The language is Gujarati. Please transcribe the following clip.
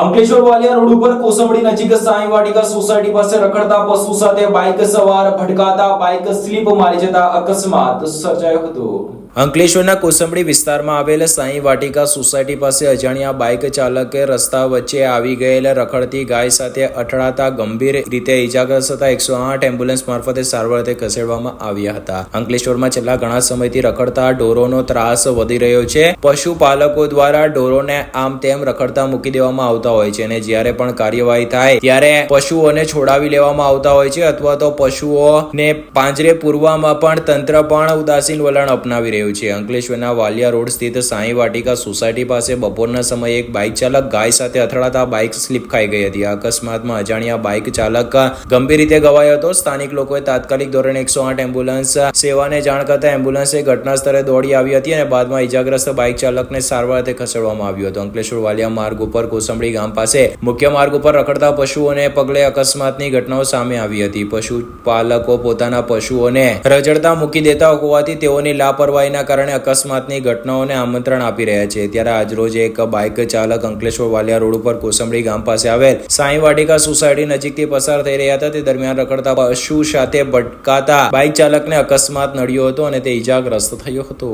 અંકલેશ્વર વાલિયા રોડ ઉપર કોસંબડી નજીક સાંઈ વાટિકા સોસાયટી પાસે રખડતા પશુ સાથે બાઇક સવાર ભટકાતા બાઇક સ્લીપ મારી જતા અકસ્માત સર્જાયો હતો. અંકલેશ્વરના કોસંબડી વિસ્તારમાં આવેલ સાંઈ વાટિકા સોસાયટી પાસે અજાણ્યા બાઇક ચાલકે રસ્તા વચ્ચે આવી ગયેલા રખડતી ગાય સાથે અથડાતા ગંભીર રીતે ઈજાગ્રસ્ત થતા એકસો આઠ એમ્બ્યુલન્સ મારફતે સારવાર ખસેડવામાં આવ્યા હતા. અંકલેશ્વરમાં છેલ્લા ઘણા સમયથી રખડતા ઢોરોનો ત્રાસ વધી રહ્યો છે. પશુપાલકો દ્વારા ઢોરોને આમ તેમ રખડતા મૂકી દેવામાં આવતા હોય છે અને જ્યારે પણ કાર્યવાહી થાય ત્યારે પશુઓને છોડાવી લેવામાં આવતા હોય છે અથવા તો પશુઓને પાંજરે પૂરવામાં પણ તંત્ર પણ ઉદાસીન વલણ અપનાવી રહ્યું છે. અંકલેશ્વરના વાલિયા રોડ સ્થિત સાંઈ વાટિકા સોસાયટી પાસે બપોરના સમયે એક બાઇક ચાલક ગાય સાથે અથડાતા બાઇક સ્લીપ ખાઈ ગઈ હતી. અકસ્માતમાં અજાણ્યા બાઇક ચાલક ગંભીર રીતે ગવાયો હતો. સ્થાનિક લોકોએ તાત્કાલિક ધોરણે એકસો આઠ એમ્બ્યુલન્સ સેવાને જાણ કરતા એમ્બ્યુલન્સે ઘટના સ્થળે દોડી આવી હતી અને બાદમાં ઈજાગ્રસ્ત બાઇક ચાલકને સારવાર અર્થે ખસેડવામાં આવ્યો હતો. અંકલેશ્વર વાલિયા માર્ગ ઉપર કોસંબડી ગામ પાસે મુખ્ય માર્ગ ઉપર રખડતા પશુઓને પગલે અકસ્માતની ઘટનાઓ સામે આવી હતી. પશુપાલકો પોતાના પશુઓને રજડતા મૂકી દેતા હોવાથી તેઓની લાપરવાહીના કારણે અકસ્માતની ઘટનાઓને આમંત્રણ આપી રહ્યા છે. ત્યારે આજરોજ એક બાઇક ચાલક અંકલેશ્વર વાલિયા રોડ ઉપર કોસંબડી ગામ પાસે આવેલ સાંઈ વાટિકા સોસાયટી નજીકથી પસાર થઈ રહ્યા હતા. તે દરમિયાન રખડતા પશુ સાથે ભટકાતા બાઇક ચાલકને અકસ્માત નડ્યો હતો અને તે ઈજાગ્રસ્ત થયો હતો.